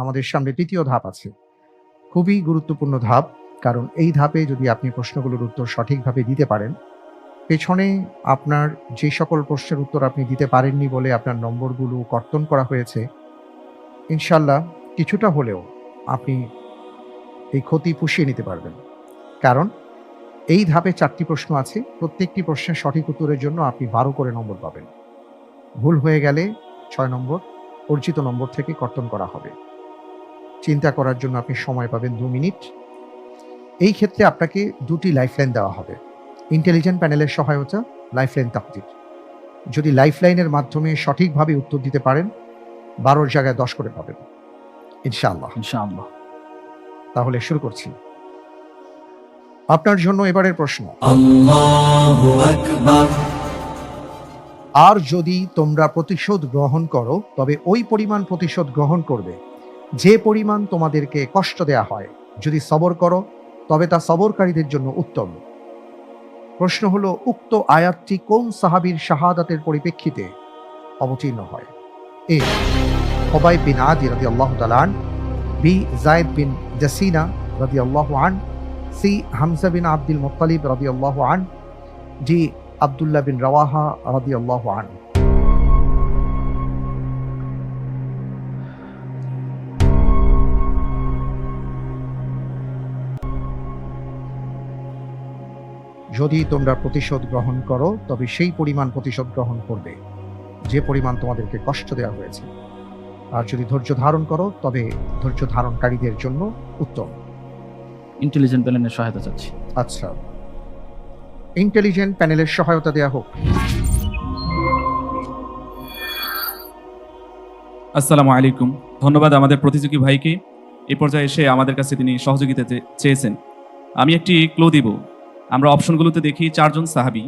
আমাদের সামনে তৃতীয় ধাপ আছে। খুবই গুরুত্বপূর্ণ ধাপ, কারণ এই ধাপে যদি আপনি প্রশ্নগুলোর উত্তর সঠিকভাবে দিতে পারেন, পেছনে আপনার যে সকল প্রশ্নের উত্তর আপনি দিতে পারেননি বলে আপনার নম্বরগুলো কর্তন করা হয়েছে ইনশাল্লাহ কিছুটা হলেও আপনি এই ক্ষতি পুষিয়ে নিতে পারবেন। কারণ এই ধাপে চারটি প্রশ্ন আছে, প্রত্যেকটি প্রশ্নের সঠিক উত্তরের জন্য আপনি বারো করে নম্বর পাবেন। ভুল হয়ে গেলে ছয় নম্বর, অর্জিত নম্বর থেকে কর্তন করা হবে। চিন্তা করার জন্য আপনি সময় পাবেন দু মিনিট। এই ক্ষেত্রে আপনাকে দুটি লাইফলাইন দেওয়া হবে। ইন্টেলিজেন্ট প্যানেলের সহায়তা লাইফলাইন তাকদির যদি লাইফলাইনের মাধ্যমে সঠিকভাবে উত্তর দিতে পারেন বারোর জায়গায় দশ করে পাবেন। ইনশাআল্লাহ। ইনশাআল্লাহ। তাহলে শুরু করছি। আপনার জন্য এবারের প্রশ্ন। আর যদি তোমরা প্রতিশোধ গ্রহণ করো তবে ওই পরিমাণ প্রতিশোধ গ্রহণ করবে যে পরিমাণ তোমাদেরকে কষ্ট দেয়া হয়, যদি সবর করো, তবে তা সবরকারীদের জন্য উত্তম। প্রশ্ন হলো, উক্ত আয়াতটি কোন সাহাবীর শাহাদাতের পরিপ্রেক্ষিতে অবতীর্ণ হয়? এ হবাই বিন আদি রাদি আল্লাহ তালান বি, জায়দ বিন জাসিনা রাদি আল্লাহ আন, C, Hamza bin Abdul Muttalib রাদি আল্লাহ আন জি আবদুল্লাহ বিন রাওয়াহা রাদি আল্লাহ আন। যদি তোমরা প্রতিশোধ গ্রহণ করো তবে সেই পরিমাণ প্রতিশোধ গ্রহণ করবে। যে পরিমাণ তোমাদেরকে কষ্ট দেওয়া হয়েছে। আর যদি ধৈর্য ধারণ করো তবে ধৈর্য ধারণকারীদের জন্য উত্তম। ইন্টেলিজেন্ট প্যানেলের সহায়তা চাচ্ছি। আচ্ছা। ইন্টেলিজেন্ট প্যানেলের সহায়তা দেয়া হোক। আসসালামু আলাইকুম। ধন্যবাদ আমাদের প্রতিযোগী ভাইকে। এ পর্যায়ে এসে আমাদের কাছে তিনি সহযোগিতা চেয়েছেন। আমি একটি ক্লো দিব। আমরা অপশনগুলোতে দেখি চারজন সাহাবি।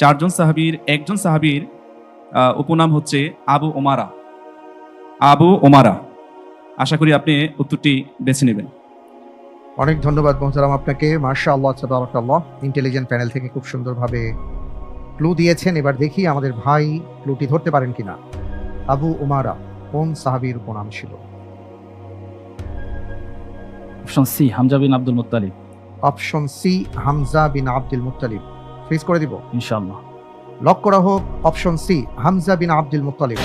চারজন সাহাবীর একজন সাহাবীর উপনাম হচ্ছে আবু ওমারা আবু ওমারা আশা করি আপনি উত্তরটি বেছে নেবেন। অনেক ধন্যবাদ মোহতারাম আপনাকে। মার্শা আল্লাহ তাবারাকাল্লাহ। ইন্টেলিজেন্ট প্যানেল থেকে খুব সুন্দরভাবে ক্লু দিয়েছেন। এবার দেখি আমাদের ভাই ক্লুটি ধরতে পারেন কিনা। আবু উমারা কোন সাহাবীর উপনাম ছিল? Option C Hamza bin Abdul Muttalib. Option C Hamza bin Abdul Muttalib. Freeze করে দিব। ইনশাআল্লাহ। লক করা হোক option C Hamza bin Abdul Muttalib.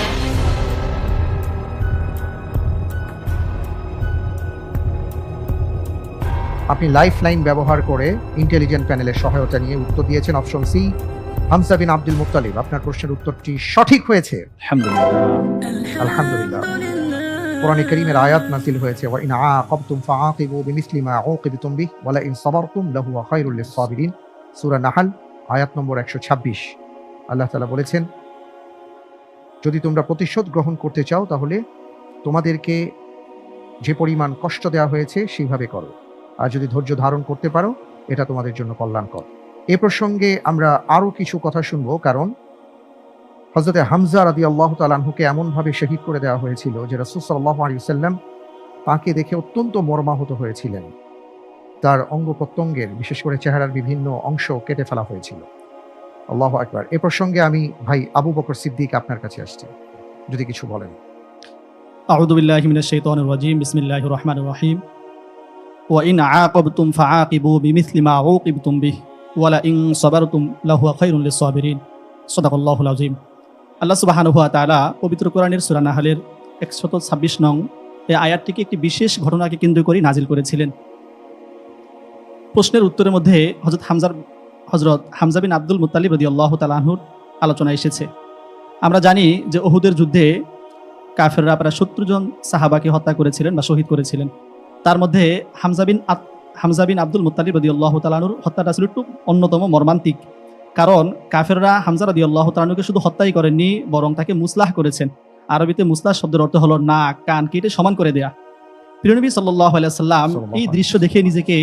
আপনি লাইফ লাইন ব্যবহার করে ইন্টেলিজেন্ট প্যানেলের সহায়তা নিয়ে উত্তর দিয়েছেন option C Hamza bin Abdul Muttalib. আপনার প্রশ্নের উত্তরটি সঠিক হয়েছে। আলহামদুলিল্লাহ। আলহামদুলিল্লাহ। কোরআনে করিমের আয়াত নাজিল হয়েছে, ওয়া ইন আকাবতুম ফাআকিবু বিমিসলি মা উকিবতুম বিহ ওয়া লা ইন সাবারতুম লাহুয়া খায়রুল লিস-সাবিরিন। সূরা নাহাল, আয়াত নম্বর 126 আল্লাহ তাআলা বলেছেন, যদি তোমরা প্রতিশোধ গ্রহণ করতে চাও, তাহলে তোমাদেরকে যে পরিমাণ কষ্ট দেওয়া হয়েছে, সেইভাবে করো। আর যদি ধৈর্য ধারণ করতে পারো, এটা তোমাদের জন্য কল্যাণকর। এ প্রসঙ্গে আমরা আরও কিছু কথা শুনব, কারণ হজরতে হামজা রাদি আল্লাহ তালাহুকে এমনভাবে শহীদ করে দেওয়া হয়েছিল যে রসুল সাল্লাহ আলিয়াল্লাম তাঁকে দেখে অত্যন্ত মর্মাহত হয়েছিলেন। তার অঙ্গ প্রত্যঙ্গের, বিশেষ করে চেহারার বিভিন্ন অংশ কেটে ফেলা হয়েছিল। আল্লাহ একবার এ প্রসঙ্গে আমি ভাই আবু বকর সিদ্দিক আপনার কাছে আসছি। যদি কিছু বলেন। আউদুবিল্লাহিমিনাশাইতানিরাজিম বিসমিল্লাহির রহিম। ওয়া ইন আল্লাহ সুবহানাহু ওয়া তাআলা পবিত্র কোরআনের সূরা নাহালের 126 নং এই আয়াতটিকে একটি বিশেষ ঘটনাকে কেন্দ্র করে নাজিল করেছিলেন। প্রশ্নের উত্তরের মধ্যে হযরত হামজার, হযরত হামজা বিন আব্দুল মুত্তালিব রাদিয়াল্লাহু তাআলা আনহুর আলোচনা এসেছে। আমরা জানি যে ওহুদের যুদ্ধে কাফেররা প্রায় সত্তর জন সাহাবাকে হত্যা করেছিলেন বা শহীদ করেছিলেন। তার মধ্যে হামজা বিন আত- হামজা বিন আব্দুল মুত্তালিব রদি আল্লাহ তালানুর হত্যাটা ছিল একটু অন্যতম মর্মান্তিক। কারণ কাফেররা হামজা রদি আল্লাহ তালানুকে শুধু হত্যাই করেননি বরং তাকে মুসলাহ করেছেন। আরবিতে মুসলাহ শব্দের অর্থ হলো নাক কান কেটে সমান করে দেয়া। প্রিয়নবী সাল্লাহ সাল্লাম এই দৃশ্য দেখে নিজেকে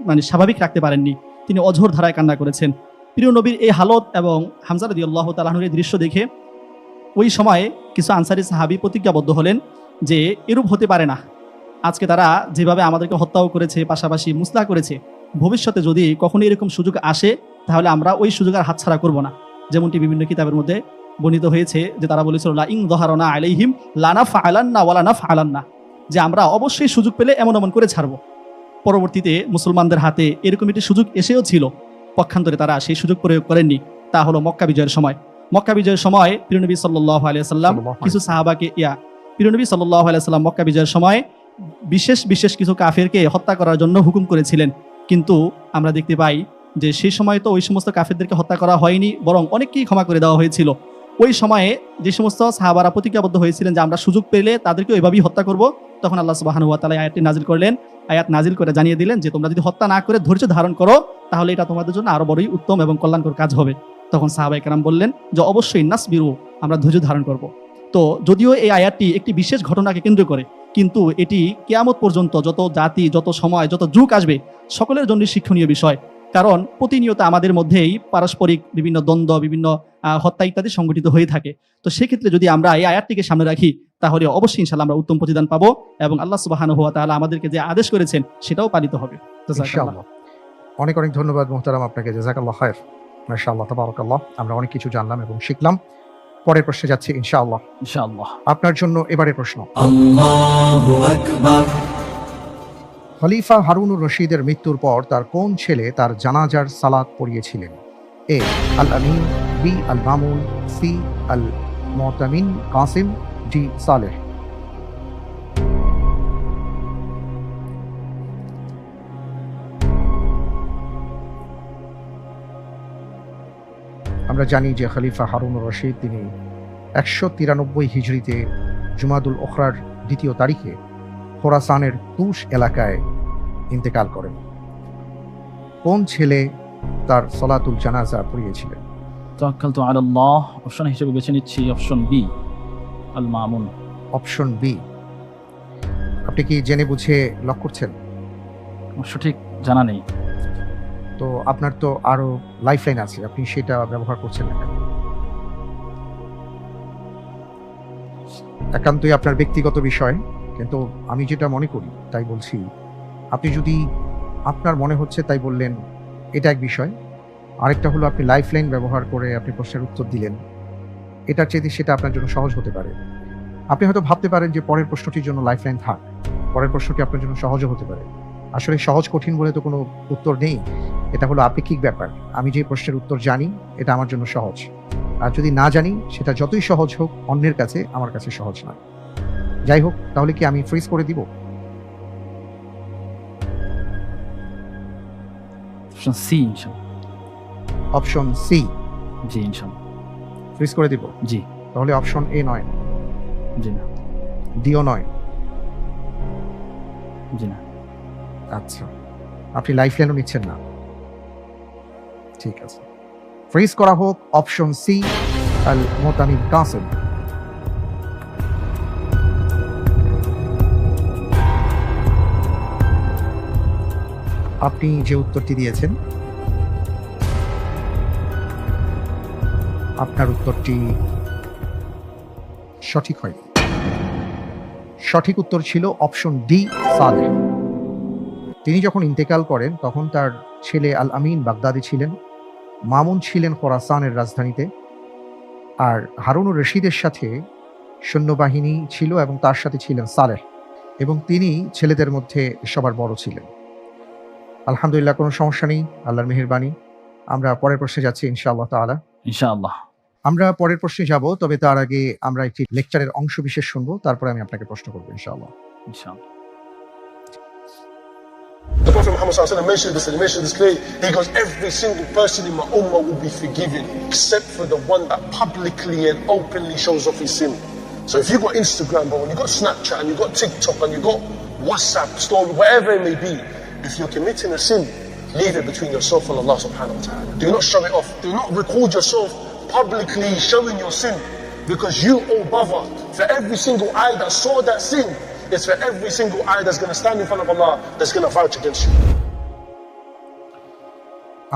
মানে স্বাভাবিক রাখতে পারেননি। তিনি অঝোর ধারায় কান্না করেছেন। প্রিয় নবীর এই হালত এবং হামজা রদি আল্লাহ তালাহুর এই দৃশ্য দেখে ওই সময়ে কিছু আনসারি সাহাবি প্রতিজ্ঞাবদ্ধ হলেন যে এরূপ হতে পারে না। আজকে তারা যেভাবে আমাদেরকে হত্যাও করেছে পাশাপাশি মুসলা করেছে ভবিষ্যতে যদি কখনো এরকম সুযোগ আসে তাহলে আমরা ওই সুযোগ আর হাতছাড়া করব না। যেমনটি বিভিন্ন কিতাবের মধ্যে বর্ণিত হয়েছে যে তারা বলেছিল লা ইং দহারনা আলাইহিম লানা ফালান্না ওয়ালা না যে আমরা অবশ্যই সুযোগ পেলে এমন এমন করে ছাড়বো। পরবর্তীতে মুসলমানদের হাতে এরকম একটি সুযোগ এসেও ছিল। পক্ষান্তরে তারা সেই সুযোগ প্রয়োগ করেননি। তা হলো মক্কা বিজয়ের সময়। মক্কা বিজয়ের সময় প্রিয়নবী সাল্লাহ আলিয়াল্লাম সাল্লাল্লাহু আলাইহি কিছু সাহাবাকে ইয়া প্রিয়নবী সাল্লাহ আলিয়াল্লাম মক্কা বিজয়ের সময় বিশেষ বিশেষ কিছু কাফেরকে হত্যা করার জন্য হুকুম করেছিলেন। কিন্তু আমরা দেখতে পাই যে সেই সময় তো ওই সমস্ত কাফেরদেরকে হত্যা করা হয়নি, বরং অনেককেই ক্ষমা করে দেওয়া হয়েছিল। ওই সময়ে যে সমস্ত সাহাবারা প্রতিজ্ঞাবদ্ধ হয়েছিলেন যে আমরা সুযোগ পেলে তাদেরকে ওইভাবেই হত্যা করব, তখন আল্লাহ সুবাহানু তালা আয়াতটি নাজিল করলেন। আয়াত নাজিল করে জানিয়ে দিলেন যে, তোমরা যদি হত্যা না করে ধৈর্য ধারণ করো, তাহলে এটা তোমাদের জন্য আরও বড়ই উত্তম এবং কল্যাণকর কাজ হবে। তখন সাহাবাই কারাম বললেন যে, অবশ্যই নাস বিরু আমরা ধৈর্য ধারণ করব। তো যদিও এই আয়াতটি একটি বিশেষ ঘটনাকে কেন্দ্র করে, কিন্তু এটি কেয়ামত পর্যন্ত যত জাতি, যত সময়, যত যুগ আসবে, সকলের জন্য শিক্ষণীয় বিষয়। কারণ প্রতিনিয়ত আমাদের মধ্যেই পারস্পরিক বিভিন্ন দ্বন্দ্ব বিভিন্ন হত্যা ইত্যাদি সংগঠিত হয়ে থাকে। তো সেক্ষেত্রে যদি আমরা এই আয়াতটিকে সামনে রাখি তাহলে অবশ্যই ইনশাল্লাহ আমরা উত্তম প্রতিদান পাবো এবং আল্লাহ সুবাহান হওয়া তাহলে আমাদেরকে যে আদেশ করেছেন সেটাও পালিত হবে। অনেক অনেক ধন্যবাদ মোহতারাম আপনাকে। জাজাকাল্লাহ হায় মাশাআল্লাহ তাবারাকাল্লাহ। আমরা অনেক কিছু জানলাম এবং শিখলাম। পরের প্রশ্নে যাচ্ছি ইনশাআল্লাহ। ইনশাআল্লাহ। আপনার জন্য এবারে প্রশ্ন। আল্লাহু আকবার। খলিফা হারুনুর রশিদের মৃত্যুর পর তার কোন ছেলে তার জানাজার সালাত পড়িয়েছিলেন? A Al Amin B Al Mamun C Al Motamin Kasim, D, Saleh. আমরা জানি যে খলিফা হারুনুর রশিদ তিনি একশো তিরানব্বই হিজড়িতে জুমাদুল ওখরার দ্বিতীয় তারিখে খোরাসানের তুষ এলাকায় ইন্তেকাল করেন কোন ছেলে তার সলাতুল জানাজা পড়িয়েছিলেন তাওয়াক্কাল তো আল্লাহ অপশন হিসেবে বেছে নিচ্ছি option B Al Mamun option B আপনি কি জেনে বুঝে লক করছেন? সঠিক জানা নেই। তো আপনার তো আরও লাইফ লাইন আছে আপনি সেটা ব্যবহার করছেন না কেন? একান্তই আপনার ব্যক্তিগত বিষয়। কিন্তু আমি যেটা মনে করি, তাই বলছি, আপনি যদি আপনার মনে হচ্ছে তাই বললেন, এটা এক বিষয়। আরেকটা হলো আপনি লাইফ লাইন ব্যবহার করে আপনি প্রশ্নের উত্তর দিলেন। এটার চেয়ে সেটা আপনার জন্য সহজ হতে পারে। আপনি হয়তো ভাবতে পারেন যে পরের প্রশ্নটির জন্য লাইফ লাইন থাক। পরের প্রশ্নটি আপনার জন্য সহজও হতে পারে। আসলে সহজ কঠিন বলে তো কোনো উত্তর নেই। এটা হলো আপেক্ষিক ব্যাপার। আমি যে প্রশ্নের উত্তর জানি, এটা আমার জন্য সহজ। আর যদি না জানি, সেটা যতই সহজ হোক, অন্যের কাছে, আমার কাছে সহজ নয়। যাই হোক তাহলে কি আমি ফ্রিজ করে দিব? অপশন সি ইনশাআল্লাহ অপশন সি জি ইনশাআল্লাহ ফ্রিজ করে দিব? জি তাহলে অপশন এ নয়। জি না। ডিও নয়। জি না। আচ্ছা। আপনি লাইফ লাইনও নিচ্ছেন না। ঠিক আছে। ফ্রিজ করা হোক option C Al Motamim Kasem. আপনি যে উত্তরটি দিয়েছেন, আপনার উত্তরটি সঠিক হয়নি। সঠিক উত্তর ছিল অপশন ডি সালেহ তিনি যখন ইন্তেকাল করেন, তখন তার ছেলে আল আমিন বাগদাদি ছিলেন, মামুন ছিলেন খোরাসানের রাজধানীতে, আর হারুনুর রশিদের সাথে সৈন্যবাহিনী ছিল এবং তার সাথে ছিলেন সালেহ। এবং তিনি ছেলেদের মধ্যে সবার বড় ছিলেন। আলহামদুলিল্লাহ কোনো সমস্যা নেই আল্লাহর মেহেরবানি আমরা পরের প্রশ্নে যাচ্ছি ইনশাআল্লাহ তাআলা ইনশাআল্লাহ আমরা পরের প্রশ্নে যাব তবে তার আগে আমরা একটি লেকচারের অংশ বিশেষ শুনব তারপরে আমি আপনাকে প্রশ্ন করব ইনশাআল্লাহ ইনশাআল্লাহ The Prophet Muhammad sallallahu alaihi wasallam mentioned this and he mentioned this clearly. He goes, every single person in my ummah will be forgiven except for the one that publicly and openly shows off his sin. So if you got Instagram, bro, and you got Snapchat, and you got TikTok, and you got WhatsApp story, whatever it may be, if you're committing a sin, leave it between yourself and Allah subhanahu wa ta'ala. Do not show it off. Do not record yourself publicly showing your sin. Because you, oh brother, for every single eye that saw that sin, it's for every single eye that's going to stand in front of Allah that's going to vouch against you.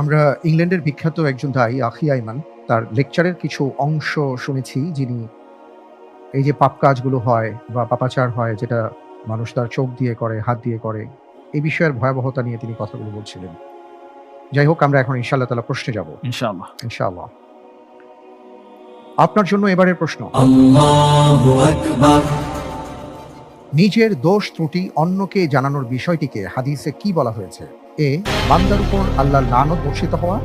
আমরা ইংল্যান্ডের বিখ্যাত একজন দায়ী আখি আইমান তার লেকচারের কিছু অংশ শুনেছি যিনি এই যে পাপ কাজগুলো হয় বা পাপাচার হয় যেটা মানুষ তার চোখ দিয়ে করে হাত দিয়ে করে এই বিষয়ের ভয়াবহতা নিয়ে তিনি কথাগুলো বলছিলেন। যাই হোক আমরা এখন ইনশাল্লাহ তালা প্রশ্নে যাব। ইনশাআল্লাহ। ইনশাআল্লাহ। আপনার জন্য এবারের প্রশ্ন। নিজের দোষ ত্রুটি অন্যকে জানানোর বিষয়টিকে হাদিসে কি বলা হয়েছে? এ বান্দার উপর আল্লাহর লানত বর্ষিত হওয়া।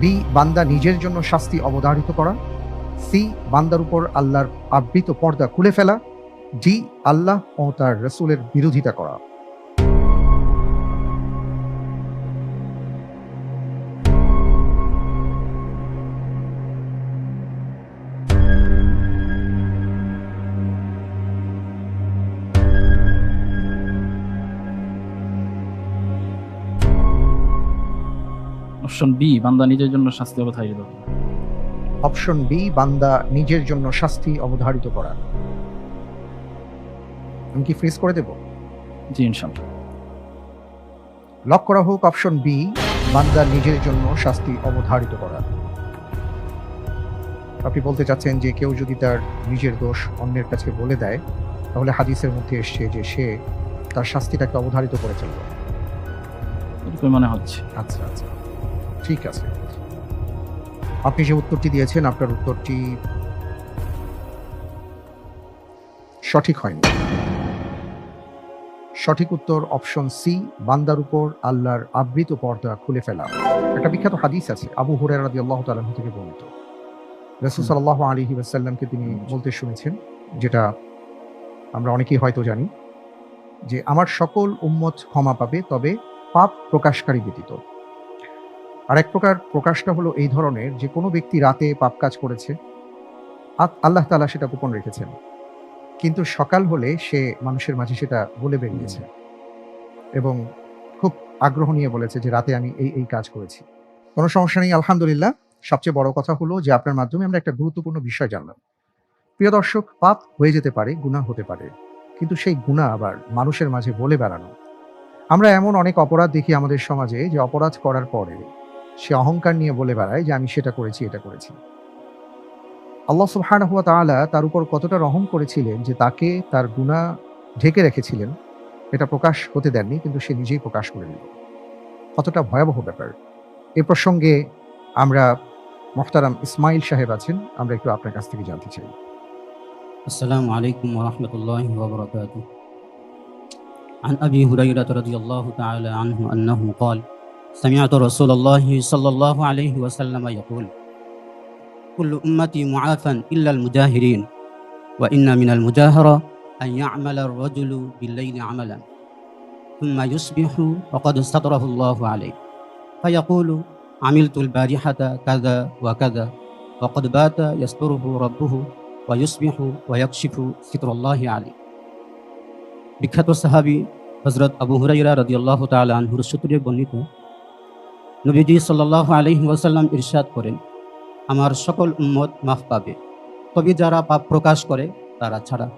বি বান্দা নিজের জন্য শাস্তি অবধারিত করা। সি বান্দার উপর আল্লাহর আবৃত পর্দা খুলে ফেলা। ডি আল্লাহ ও তার রসুলের বিরোধিতা করা। অপশন বি বান্দা নিজের জন্য শাস্তি অবধারিত। অপশন বি বান্দা নিজের জন্য শাস্তি অবধারিত করা। আমি কি ফ্রিজ করে দেব? জি ইনশাল্লাহ লক করা হোক অপশন বি বান্দা নিজের জন্য শাস্তি অবধারিত করা। আপনি বলতে চাচ্ছেন যে কেউ যদি তার নিজের দোষ অন্যের কাছে বলে দেয় তাহলে হাদিসের মধ্যে এসছে যে সে তার শাস্তিটাকে অবধারিত করে চলবে। মনে হচ্ছে। আচ্ছা আচ্ছা। ঠিক আছে। আপনি যে উত্তরটি দিয়েছেন, আপনার উত্তরটি সঠিক হয়নি। সঠিক উত্তর অপশন সি বান্দার উপর আল্লাহর আবৃত পর্দা খুলে ফেলা। একটা বিখ্যাত হাদিস আছে, আবু হুরায়রা রাদিয়াল্লাহু তাআলা থেকে বর্ণিত। রাসূল সাল্লাল্লাহু আলাইহি ওয়াসাল্লামকে তিনি বলতে শুনেছেন, যেটা আমরা অনেকেই হয়তো জানি, যে আমার সকল উম্মত ক্ষমা পাবে, তবে পাপ প্রকাশকারী ব্যতীত। আর এক প্রকার প্রকাশটা হলো এই ধরনের, যে কোনো ব্যক্তি রাতে পাপ কাজ করেছে আল্লাহ তাআলা সেটা গোপন রেখেছেন। কিন্তু সকাল হলে সে মানুষের মাঝে সেটা বলে বেরিয়েছে। এবং খুব আগ্রহ নিয়ে বলেছে যে রাতে আমি এই এই কাজ করেছি। কোনো সমস্যা নেই, আলহামদুলিল্লাহ। সবচেয়ে বড় কথা হলো যে আপনার মাধ্যমে আমরা একটা গুরুত্বপূর্ণ বিষয় জানলাম। প্রিয় দর্শক, পাপ হয়ে যেতে পারে, গুনাহ হতে পারে। কিন্তু সেই গুনাহ আবার মানুষের মাঝে বলে বেড়ানো। আমরা এমন অনেক অপরাধ দেখি আমাদের সমাজে যে অপরাধ করার পরে সে অহংকার নিয়ে বলে বেড়ায় যে আমি সেটা করেছি এটা করেছি আল্লাহ সুবহানাহু ওয়া তাআলা তার উপর কতটা রহম করেছিলেন যে তাকে তার গুনাহ ঢেকে রেখেছিলেন এটা প্রকাশ হতে দেননি কিন্তু সে নিজেই প্রকাশ করে দিল কতটা ভয়াবহ ব্যাপার এ প্রসঙ্গে আমরা মোহতারাম ইসমাইল সাহেব আছেন আমরা একটু আপনার কাছ থেকে জানতে চাই السلام عليكم ورحمة الله وبركاته عن أبي هريرة رضي الله تعالى عنه أنه قال سمعت رسول الله صلى الله عليه وسلم يقول كل أمتي معافى إلا المجاهرين وإن من المجاهرة أن يعمل الرجل بالليل عملا ثم يصبح وقد ستره الله عليه فيقول عملت البارحة كذا وكذا وقد بات يستره ربه ويصبح ويكشف ستر الله عليه বিখ্যাত সাহাবি হজরত আবু হুরাইরা রাদিয়াল্লাহু তাআলা আনহুর সূত্রে বর্ণিত নবীজি সাল্লাল্লাহু আলাইহি ওয়াসাল্লাম ইরশাদ করেন, আমার সকল উম্মত মাফ পাবে। তবে যারা পাপ প্রকাশ করে, তারা ছাড়া।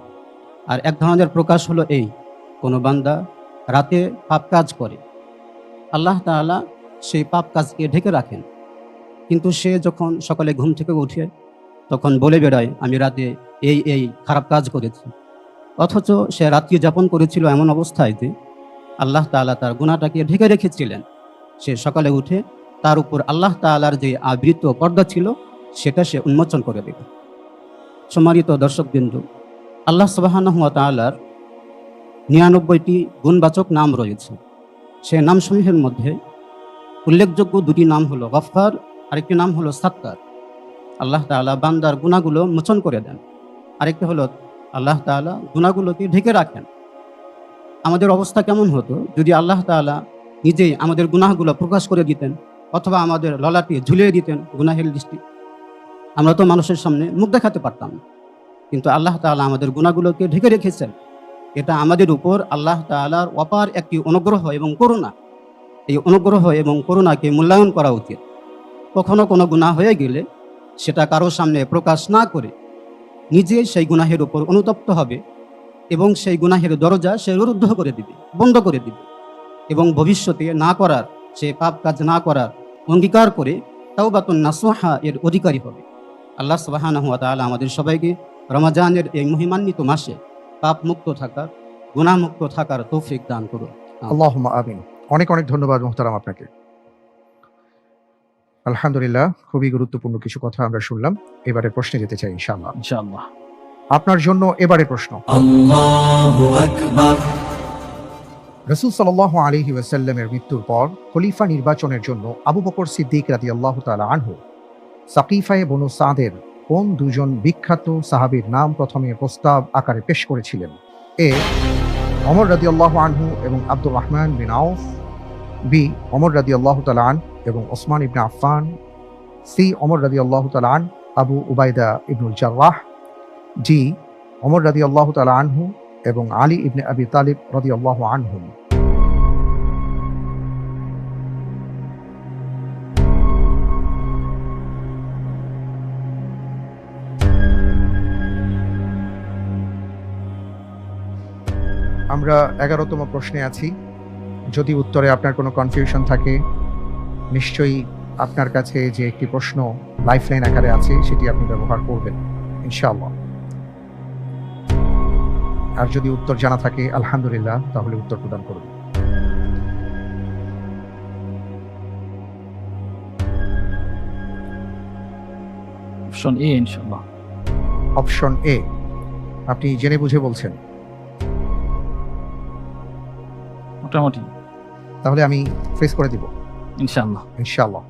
আর এক ধরনের প্রকাশ হলো এই, কোনো বান্দা রাতে পাপ কাজ করে। আল্লাহ তাআলা সেই পাপ কাজকে ঢেকে রাখেন। কিন্তু সে যখন সকালে ঘুম থেকে উঠে, তখন বলে বেড়ায়, আমি রাতে এই এই খারাপ কাজ করেছি। অথচ সে রাত্রি যাপন করেছিল এমন অবস্থায় যে, আল্লাহ তাআলা তার গুণাটাকে ঢেকে রেখেছিলেন। সে সকালে উঠে তার উপর আল্লাহ তাআলার যে আবৃত পর্দা ছিল, সেটা সে উন্মোচন করে দেবে সম্মানিত দর্শকবৃন্দ, আল্লাহ সুবহানাহু ওয়া তাআলার নিরানব্বইটি গুণবাচক নাম রয়েছে। সে নামসমূহের মধ্যে উল্লেখযোগ্য দুটি নাম হলো গফফার, আরেকটি নাম হলো সাত্তার। আল্লাহ তাআলা বান্দার গুণাগুলো মোচন করে দেন। আরেকটি হলো আল্লাহ তাআলা গুণাগুলোকে ঢেকে রাখেন। আমাদের অবস্থা কেমন হতো যদি আল্লাহ তাআলা নিজেই আমাদের গুনাহগুলো প্রকাশ করে দিতেন, অথবা আমাদের ললাটি ঝুলিয়ে দিতেন গুনাহের দৃষ্টি। আমরা তো মানুষের সামনে মুখ দেখাতে পারতাম কিন্তু আল্লাহ তাআলা আমাদের গুণাগুলোকে ঢেকে রেখেছেন। এটা আমাদের উপর আল্লাহ তাআলার অপার একটি অনুগ্রহ এবং করুণা। এই অনুগ্রহ এবং করুণাকে মূল্যায়ন করা উচিত। কখনো কোনো গুনাহ হয়ে গেলে সেটা কারও সামনে প্রকাশ না করে নিজে সেই গুনাহের উপর অনুতপ্ত হবে এবং সেই গুনাহের দরজা সে রুদ্ধ করে দিবে, বন্ধ করে দিবে। এবং ভবিষ্যতে না করার সে পাপ কাজ না করার অঙ্গীকার করে তাওবাতুন নাসোহা এর অধিকারী হবে। আল্লাহ সুবাহানহুয়া তালা আমাদের সবাইকে রমাজানের এই মহিমান্বিত মাসে পাপ মুক্ত থাকার গুণামুক্ত থাকার তৌফিক দান করুন। আল্লাহ আমিন। অনেক অনেক ধন্যবাদ মোহতারাম আপনাকে। আলহামদুলিল্লাহ খুবই গুরুত্বপূর্ণ কিছু কথা আমরা শুনলাম। এবারে প্রশ্নে যেতে চাই ইনশাআল্লাহ। আপনার জন্য এবারে প্রশ্ন। আল্লাহু আকবার। রসুল সাল আলহি ওয়াসাল্লামের মৃত্যুর পর খলিফা নির্বাচনের জন্য আবু বকর সিদ্দিক রাদি আল্লাহ তালা আনহু সাকিফায়ে বনু সাদের কোন দুজন বিখ্যাত সাহাবীর নাম প্রথমে প্রস্তাব আকারে পেশ করেছিলেন? এ অমর রাদি আল্লাহ আনহু এবং Abdur Rahman bin Auf, B Umar রাদি আল্লাহ তালান এবং Osman ibn Affan, C Umar রাদি আল্লাহ তালান আবু উবাইদা ইবনুল জার্রাহ জি অমর রাদি আল্লাহ তালা আনহু এবং আলী ইবনে আবি তালিব রাদি আল্লাহ আনহুম। আমরা এগারোতম প্রশ্নে আছি। যদি উত্তরে আপনার কোনো কনফিউশন থাকে নিশ্চয়ই আপনার কাছে যে একটি প্রশ্ন লাইফলাইন আকারে আছে সেটি আপনি ব্যবহার করবেন ইনশাআল্লাহ। আর যদি উত্তর জানা থাকে আলহামদুলিল্লাহ তাহলে উত্তর প্রদান করুন। অপশন এ ইনশাল্লাহ অপশন এ আপনি জেনে বুঝে বলছেন। মোটামুটি। তাহলে আমি ফ্রেজ করে দিব। ইনশাল্লাহ ইনশাআল্লাহ।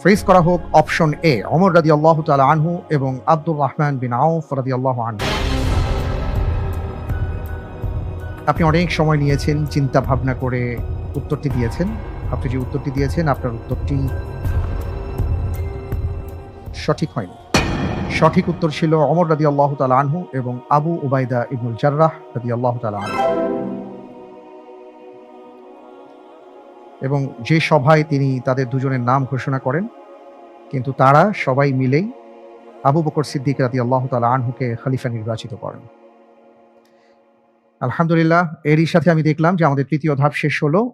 ফ্রেজ করা হোক অপশন এ অমর রাদি আল্লাহ তালা আনহু এবং আব্দুর রহমান বিন আউফ রাদি আল্লাহ আনহু। আপনি অনেক সময় নিয়েছেন চিন্তা ভাবনা করে উত্তরটি দিয়েছেন। আপনি যে উত্তরটি দিয়েছেন আপনার উত্তরটি সঠিক হয়নি। সঠিক উত্তর ছিল অমর রাদি আল্লাহ তালা আনহু এবং আবু উবাইদা ইবনুল জার্রাহ রাদি আল্লাহ তালা আনহু। এবং যে সভায় তিনি তাদের দুজনের নাম ঘোষণা করেন, কিন্তু তারা সবাই মিলেই আবু বকর সিদ্দিক রাতি আল্লাহ তালা আনহুকে খালিফা নির্বাচিত করেন। আলহামদুলিল্লাহ, এরই সাথে আমি দেখলাম যে আমাদের তৃতীয় ধাপ শেষ হলো।